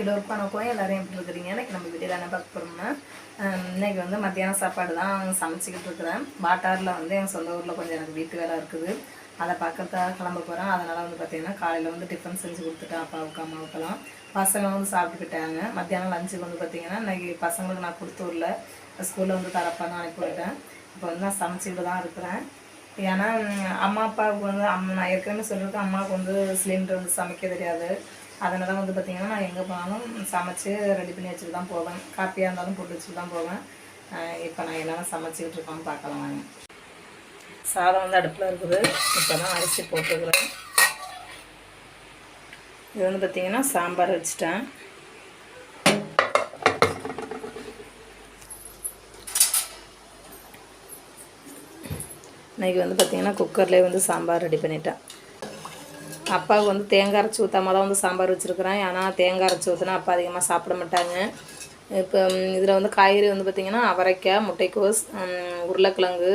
எல்லோருக்கும் வணக்கம் எல்லோரும் எப்படி இருக்கிறீங்க? இன்னைக்கு நம்ம வீடியோவில் என்ன பார்க்க போகிறோம்னா இன்றைக்கி இன்னைக்கு வந்து மத்தியானம் சாப்பாடு தான் சமைச்சிக்கிட்டு இருக்கிறேன். பாட்டாரில் வந்து என் சொந்த ஊரில் கொஞ்சம் எனக்கு வீட்டு வேலை இருக்குது. அதை பார்க்கறதுக்காக கிளம்ப போகிறேன் அதனால் வந்து பார்த்திங்கன்னா காலையில் வந்து டிஃபன் செஞ்சு கொடுத்துட்டேன் அப்பாவுக்கு அம்மாவுக்கெல்லாம். பசங்க வந்து சாப்பிட்டுக்கிட்டாங்க. மத்தியானம் லஞ்சுக்கு வந்து பார்த்திங்கன்னா இன்னைக்கு பசங்களுக்கு நான் கொடுத்து விடல. ஸ்கூலில் வந்து தரப்பான்னு அனுப்பி விட்டேன் இப்போ வந்து நான் சமைச்சிக்கிட்டு தான் இருக்கிறேன். ஏன்னா அம்மா அப்பாவுக்கு வந்து அம்மா நான் ஏற்கனவே சொல்லியிருக்கேன் அம்மாவுக்கு வந்து சிலிண்டர் வந்து சமைக்க தெரியாது. அதனால வந்து பார்த்திங்கன்னா நான் எங்கே போனாலும் சமைச்சு ரெடி பண்ணி வச்சுட்டு தான் போவேன். காப்பியாக இருந்தாலும் போட்டு வச்சுட்டு தான் போவேன். இப்போ நான் என்னென்ன சமைச்சிக்கிட்டு இருக்கோம்னு பார்க்கலாம் வாங்க. சாதம் வந்து அடுப்பில் இருக்குது. இப்போ தான் அரிசி போட்டுக்கிறேன். இது வந்து பார்த்திங்கன்னா சாம்பார் வச்சுட்டேன். இன்றைக்கி வந்து பார்த்திங்கன்னா குக்கர்லேயே வந்து சாம்பார் ரெடி பண்ணிட்டேன். அப்பாவுக்கு வந்து தேங்காய் அரைச்சி ஊற்றாம தான் வந்து சாம்பார் வச்சுருக்குறேன் ஏன்னா தேங்காய் அரைச்சி ஊற்றினா அப்பா அதிகமாக சாப்பிட மாட்டாங்க. இப்போ இதில் வந்து காய்கறி வந்து பார்த்திங்கன்னா அவரைக்காய் முட்டைக்கோஸ் உருளைக்கிழங்கு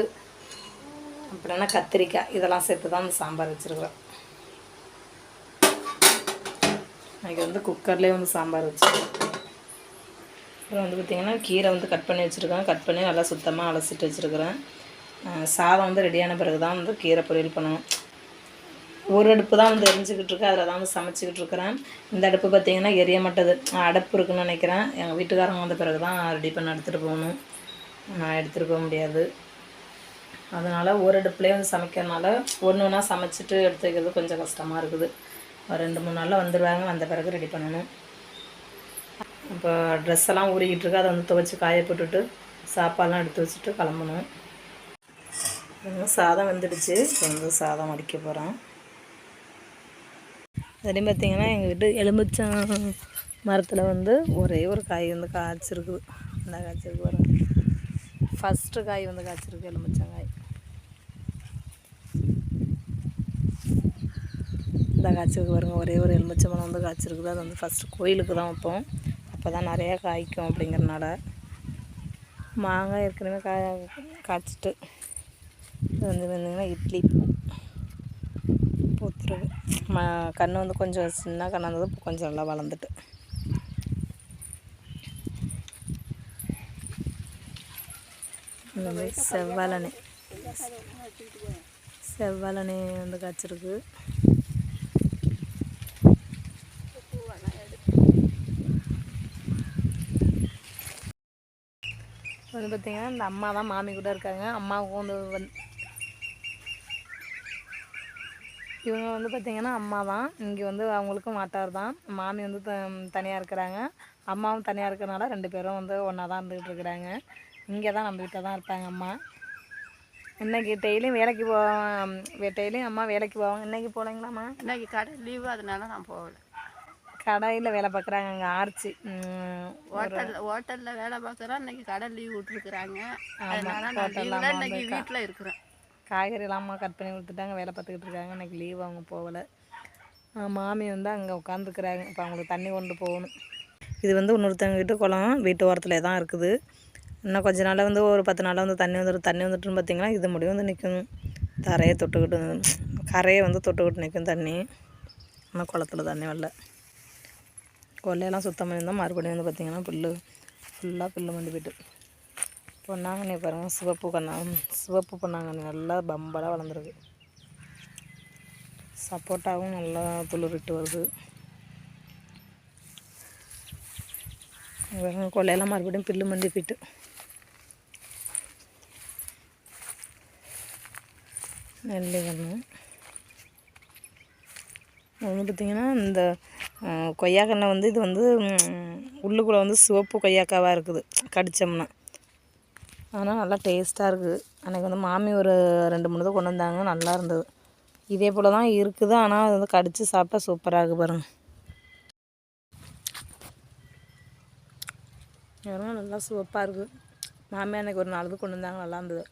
அப்படின்னா கத்திரிக்காய் இதெல்லாம் சேர்த்து தான் அந்த சாம்பார் வச்சுருக்கிறேன் இன்றைக்கி வந்து குக்கர்லேயே வந்து சாம்பார் வச்சுருக்கேன் அப்புறம் வந்து பார்த்திங்கன்னா கீரை வந்து கட் பண்ணி வச்சுருக்கேன் கட் பண்ணி நல்லா சுத்தமாக அலசிட்டு வச்சுருக்கிறேன். சாதம் வந்து ரெடியான பிறகு தான் வந்து கீரை பொரியல் பண்ணுவோம் ஒரு அடுப்பு தான் வந்து எரிஞ்சிக்கிட்டு இருக்கு. அதில் தான் வந்து சமைச்சிக்கிட்டு இருக்கிறேன். இந்த அடுப்பு பார்த்திங்கன்னா எரிய மாட்டது அடுப்பு இருக்குன்னு நினைக்கிறேன். எங்கள் வீட்டுக்காரங்க வந்த பிறகு தான் ரெடி பண்ண எடுத்துகிட்டு போகணும். நான் எடுத்துகிட்டு போக முடியாது. அதனால் ஒரு அடுப்புலேயே வந்து சமைக்கிறதுனால ஒன்று ஒன்றா சமைச்சிட்டு எடுத்து வைக்கிறது கொஞ்சம் கஷ்டமாக இருக்குது. ரெண்டு மூணு நாளில் வந்துடுவாங்க வந்த பிறகு ரெடி பண்ணணும். இப்போ ட்ரெஸ் எல்லாம் ஊறிக்கிட்டு இருக்கு. அதை வந்து துவைச்சி காய போட்டுட்டு சாப்பாடெலாம் எடுத்து வச்சுட்டு கிளம்பணும். சாதம் வந்துடுச்சு. இப்போ வந்து சாதம் அடிக்க போகிறேன் அதுலேயும் பார்த்தீங்கன்னா எங்கள் வீட்டு எலுமிச்சம் மரத்தில் வந்து ஒரே ஒரு காய் வந்து காய்ச்சிருக்குது. அந்த காய்ச்சிருக்கு பாருங்க. ஃபஸ்ட்டு காய் வந்து காய்ச்சிருக்கு எலுமிச்சங்காய் இந்த காய்ச்சிருக்கு பாருங்க. ஒரே ஒரு எலுமிச்சை மரம் வந்து காய்ச்சிருக்குது. அது வந்து ஃபஸ்ட்டு கோயிலுக்கு தான் வைப்போம். அப்போ தான் நிறையா காய்க்கும் அப்படிங்கிறனால. மாங்காய் ஏற்கனவே காய் காய்ச்சிட்டு. இது வந்து பார்த்திங்கன்னா இட்லி. பூ ம கன்று வந்து கொஞ்சம் சின்ன கண்ணாக இருந்தது இப்போ கொஞ்சம் நல்லா வளர்ந்துட்டு. இந்த மாதிரி செவ்வாழனை செவ்வாழனை வந்து காய்ச்சிருக்கு. வந்து பார்த்தீங்கன்னா இந்த அம்மா தான் மாமி கூட இருக்காங்க. அம்மாவுக்கும் வந்து வந்து இவங்க வந்து பார்த்திங்கன்னா அம்மா தான் இங்கே வந்து அவங்களுக்கும் மாட்டார் தான் மாமி வந்து த தனியாக இருக்கிறாங்க. அம்மாவும் தனியாக இருக்கிறனால ரெண்டு பேரும் வந்து ஒன்றா தான் இருந்துகிட்டு இருக்கிறாங்க. இங்கே தான் நம்ம வீட்டில் தான் இருப்பாங்க அம்மா. இன்னைக்கு டெய்லியும் வேலைக்கு போவாங்க. டெய்லியும் அம்மா வேலைக்கு போவாங்க. இன்னைக்கு போகலைங்களாம்மா இன்னைக்கு கடை லீவு அதனால நான் போகல. கடையில் வேலை பார்க்குறாங்க அங்கே ஆர்ச்சி. ம், ஹோட்டல் ஹோட்டலில் வேலை பார்க்குறோம் இன்னைக்கு கடை லீவ் விட்டுருக்குறாங்க. அதனால நான். வீட்டில் இருக்கிறேன். காய்கறியெல்லாம் அம்மா கட் பண்ணி கொடுத்துட்டாங்க. வேலை பார்த்துக்கிட்டு இருக்காங்க. இன்னைக்கு லீவ் அவங்க போகலை. மாமி வந்து அங்கே உட்காந்துருக்குறாங்க இப்போ அவங்களுக்கு தண்ணி கொண்டு போகணும். இது வந்து இன்னொருத்தவங்க வீட்டு குளம். வீட்டு ஓரத்தில் தான் இருக்குது. இன்னும் கொஞ்ச நாளில் வந்து ஒரு பத்து நாளில் வந்து தண்ணி வந்துடும் தண்ணி வந்துட்டுன்னு பார்த்தீங்கன்னா இது முடியும் வந்து நிற்கும். தரையை தொட்டுக்கிட்டு கரையை வந்து தொட்டுக்கிட்டு நிற்கும் தண்ணி. ஆனால் குளத்துல தண்ணி வரல. கொல்லையெல்லாம் சுத்தம் இருந்தால் மறுபடியும் வந்து பார்த்திங்கன்னா புல் ஃபுல்லாக புல் மண்டி போய்ட்டு. பொன்னாங்கண்ணி பாருங்கள் சிவப்பு கண்ணா சிவப்பு பொன்னாங்கண்ணி நல்லா பம்பலாக வளர்ந்துருக்கு. சப்போட்டாவும் நல்லா துளிரிட்டு வருது. பாருங்க, கொல்லையெல்லாம் மறுபடியும் பில்லு மண்டி போயிட்டு. நெல்லி கண்ணு வந்து பார்த்திங்கன்னா இந்த கொய்யாக்கண்ணை கொய்யாக்கன்னை வந்து இது வந்து உள்ளுக்குள்ளே வந்து சிவப்பு கொய்யாக்காவாக இருக்குது கடித்தோம்னா ஆனால் நல்லா டேஸ்ட்டாக இருக்குது. அன்றைக்கி வந்து மாமி ஒரு ரெண்டு மூணு தான் கொண்டு வந்தாங்க. நல்லா இருந்தது. இதே போல் தான் இருக்குது. ஆனால் அது வந்து கடித்து சாப்பிட்டா சூப்பராக இருக்குது பாருங்க. பாருங்க நல்லா சிவப்பாக இருக்குது மாமியார் அன்றைக்கி ஒரு நாலு கொண்டு வந்தாங்க. நல்லா இருந்தது.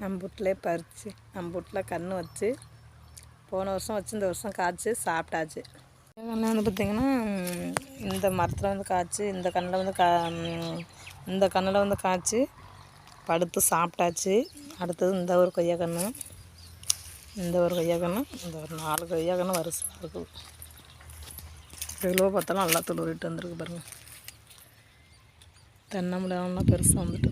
நம்ம வீட்டிலே பறித்து நம்ம வீட்டில் கன்று வச்சு போன வருஷம் வச்சு இந்த வருஷம் காய்ச்சி சாப்பிட்டாச்சு. கண்ணில் வந்து பார்த்திங்கன்னா இந்த மரத்தில் வந்து காய்ச்சி இந்த கண்ணில் வந்து கா இந்த கண்ணில் வந்து காய்ச்சி படுத்து சாப்பிட்டாச்சு. அடுத்தது இந்த ஒரு கொய்யா கன்று இந்த ஒரு கொய்யா கன்று இந்த ஒரு நாலு கொய்யா கன்று வரிசையாக இருக்குது. கிலோ பார்த்தாலும் நல்லா துளுரிட்டு வந்திருக்கு பாருங்கள் தென்னம்பிள்ளைலாம் பெருசாக வந்துட்டு.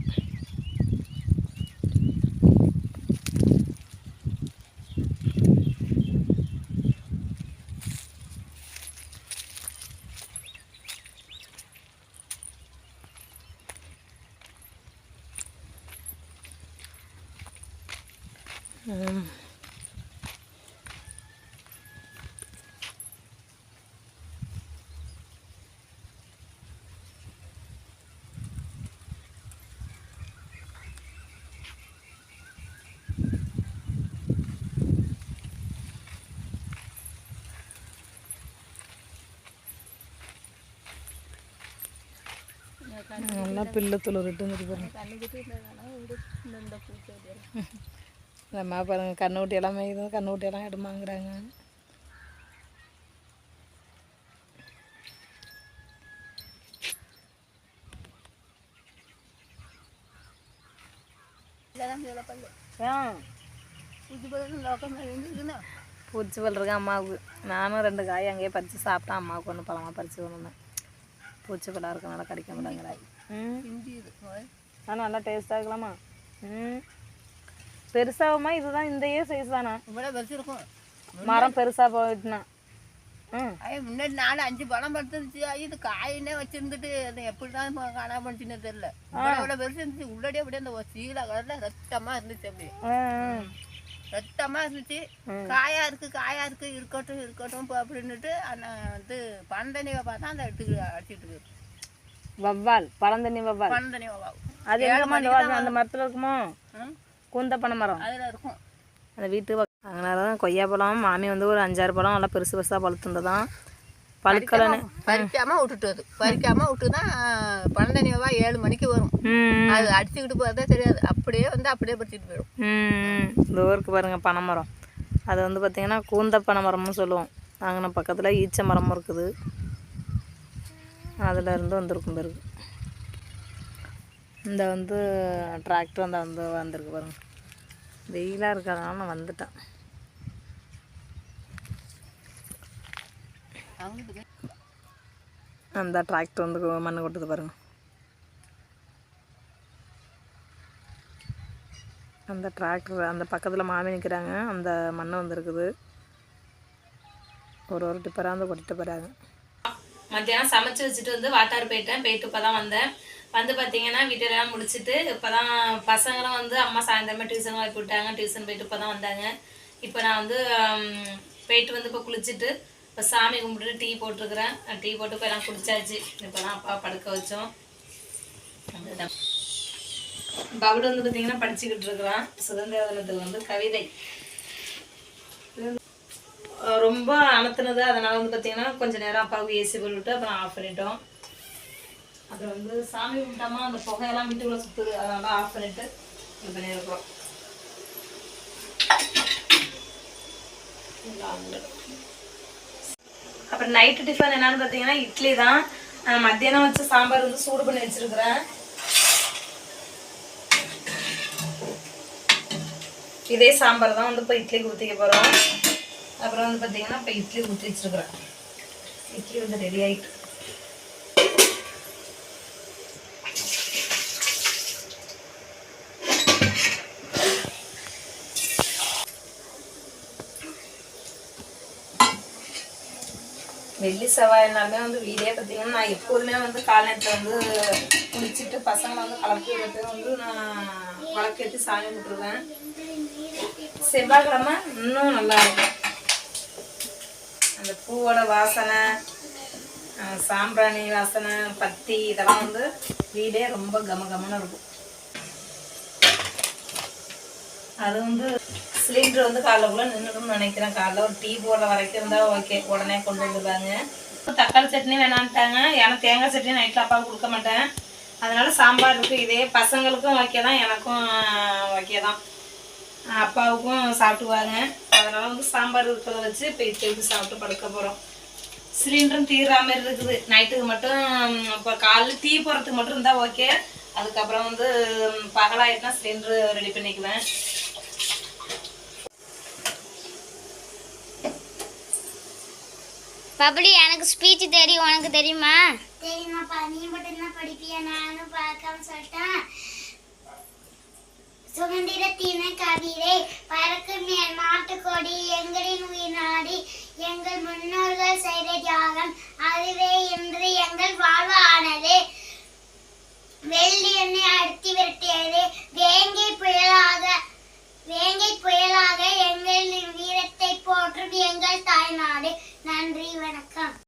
பூச்சி வரும் இந்த அம்மா பாருங்க கண்ணுக்குட்டி எல்லாம் மேய்க்குது கண்ணுக்குட்டி எல்லாம் எடுமாங்கிறாங்க பூச்சி பல் இருக்கு அம்மாவுக்கு நானும் ரெண்டு காய் அங்கேயே பறித்து சாப்பிட்டேன் அம்மாவுக்கு ஒன்று பழமாக பறித்து கொண்டு பூச்சி பல்லாக இருக்கனால கிடைக்க மாட்டேங்கிறாய் ஆனால் நல்லா டேஸ்ட்டாக இருக்கலாமா? ம். பெருசாகுமா? இதுதான் இந்த ஏ சைஸ் தானா வச்சுருக்கோம் மரம் பெருசாக போயிட்டுனா. ம். முன்னாடி நாலு அஞ்சு பழம் படுத்துருச்சு ஐயா இது காயினே வச்சிருந்துட்டு அது எப்படி தான் காணாம போச்சுன்னு தெரியல. இவ்வளோ பெருசு இருந்துச்சு. உள்ளடியே அப்படியே அந்த சீல கலரில் ரத்தமாக இருந்துச்சு அப்படியே. ம், ரத்தமாக இருந்துச்சு. காயா இருக்கு காயா இருக்கு இருக்கட்டும் இருக்கட்டும் இப்போ அப்படின்னுட்டு அந்த வந்து பந்தனியை பார்த்தா அந்த எடுத்துக்கு அடிச்சிட்டு வவ்வால் பழந்தண்ணி வவ்வால். பந்தனி அது எங்கம்மா அந்த மரத்தில் இருக்குமோ? கூந்த பனை மரம். அதில் இருக்கும். அந்த வீட்டு அதனால தான் கொய்யா பழம் மாமி வந்து ஒரு அஞ்சாறு பழம் நல்லா பெருசு பெருசாக பழுத்துண்டு தான் பழுக்கலன்னு பறிக்காம விட்டுட்டு பறிக்காம விட்டு தான் பன்னெண்டு ஏழு மணிக்கு வரும். அது அடிச்சுக்கிட்டு போகிறதே தெரியாது. அப்படியே வந்து அப்படியே பறிச்சுட்டு போயிடும். இந்த ஊருக்கு பாருங்கள் பனை மரம் அது வந்து பார்த்திங்கன்னா கூந்த பனை மரம்னு சொல்லுவோம். அங்கே பக்கத்தில் ஈச்ச மரமும் இருக்குது. அதில் இருந்து வந்திருக்கும் பிறகு இந்த வந்து டிராக்டர் அந்த வந்து வந்திருக்கு பாருங்க. வெயிலாக இருக்கிறதுனால நான் வந்துட்டேன். அந்த டிராக்டர் வந்து மண்ணை மண்ணு கொட்டுது பாருங்க அந்த டிராக்டர் அந்த பக்கத்தில் மாமி நிற்கிறாங்க அந்த மண்ணை வந்திருக்குது ஒரு ஒரு டிப்பராக வந்து கொட்டிட்டு போகிறாங்க மத்தியானம் சமைச்சு வச்சுட்டு வந்து வாட்டார் போயிட்டேன் போயிட்டு இப்போ தான் வந்தேன் வந்து பார்த்தீங்கன்னா வீட்டிலலாம் முடிச்சுட்டு இப்போ தான் பசங்களும் வந்து அம்மா சாயந்தரமாக டியூஷன் வாங்கி விட்டாங்க டியூஷன் போயிட்டு இப்போ தான் வந்தாங்க இப்போ நான் வந்து போயிட்டு வந்து இப்போ குளிச்சுட்டு இப்போ சாமி கும்பிட்டுட்டு டீ போட்டிருக்கிறேன். டீ போட்டு இப்போ எல்லாம் குடிச்சாச்சு. இப்போ தான் அப்பா படுக்க வச்சோம். அதுதான் பவுடு வந்து பார்த்தீங்கன்னா படிச்சுக்கிட்டு இருக்கிறான். சுதந்திர தினத்துக்கு வந்து கவிதை. ரொம்ப அனுத்துனது அதனால வந்து பார்த்தீங்கன்னா கொஞ்சம் நேரம் அப்பாவுக்கு ஏசி போட்டு அப்புறம் ஆஃப் பண்ணிட்டோம். அப்புறம் வந்து சாமி கும்பிட்டாமா? அந்த புகையெல்லாம் வீட்டுக்குள்ளே சுற்றுது அதனால ஆஃப் பண்ணிட்டு இது பண்ணியிருக்கிறோம். அப்புறம் நைட்டு டிஃபன் என்னன்னு பார்த்தீங்கன்னா இட்லி தான். மத்தியானம் வச்ச சாம்பார் வந்து சூடு பண்ணி வச்சிருக்கிறேன். இதே சாம்பார் தான் வந்து இப்போ இட்லிக்கு ஊற்றிக்க போகிறோம் அப்புறம் வந்து பார்த்தீங்கன்னா இப்போ இட்லி ஊற்றி வச்சிருக்கிறேன். இட்லி வந்து ரெடி ஆகிட்டு வெள்ளி செவ்வாயினாலுமே வந்து வீடே பார்த்தீங்கன்னா நான் எப்போதுமே வந்து காலநேரத்தில் வந்து குளிச்சுட்டு பசங்களை வந்து கலப்பி விட்டு வந்து நான் வழக்கேற்றி சாமி கும்பிட்டுருவேன். செவ்வாய்க்கிழமை இன்னும் நல்லா இருக்கும். அந்த பூவோட வாசனை சாம்பிராணி வாசனை பத்தி இதெல்லாம் வந்து வீடே ரொம்ப கம கமன்னு இருக்கும். அது வந்து சிலிண்டர் வந்து காலைக்குள்ள நின்றுடும்னு நினைக்கிறேன். காலைல ஒரு டீ போடுற வரைக்கும் இருந்தால் ஓகே உடனே கொண்டு வந்துடுவாங்க தக்காளி சட்னி வேணான்ட்டாங்க. ஏன்னா தேங்காய் சட்னி நைட்டில் அப்பாவுக்கு கொடுக்க மாட்டேன். அதனால சாம்பார் இருக்கும் இதே பசங்களுக்கும் ஓகே தான் எனக்கும் ஓகே தான். அப்பாவுக்கும் சாப்பிட்டுவாங்க. அதனால வந்து சாம்பார் இருக்கிறத வச்சு இப்போ இட்லி சாப்பிட்டு படுக்க போகிறோம் சிலிண்டரும் தீர்ற மாதிரி இருக்குது. நைட்டுக்கு மட்டும் இப்போ காலைல டீ போடுறதுக்கு மட்டும் இருந்தால் ஓகே அதுக்கப்புறம் வந்து பகலாயிட்டுனா சிலிண்டர் ரெடி பண்ணிக்குவேன். பப்ளி எனக்கு ஸ்பீச் தெரியும் உனக்கு தெரியுமா? தெரியுமாப்பா நீ மட்டும் தான் படிப்பியா? நானும் பார்க்காம சொல்லிட்டேன். சுதந்திரத்தின கவிதை பறக்கும் என் நாட்டுக்கொடி எங்களின் உயிர் நாடி எங்கள் முன்னோர்கள் செய்த தியாகம் அதுவே இன்று எங்கள் வாழ்வு ஆனது வெள்ளி எண்ணெய் அடித்து விரட்டியது வேங்கை புயலாக எங்கள் வீரத்தை போற்றும் எங்கள் தாய்நாடு. நன்றி வணக்கம்.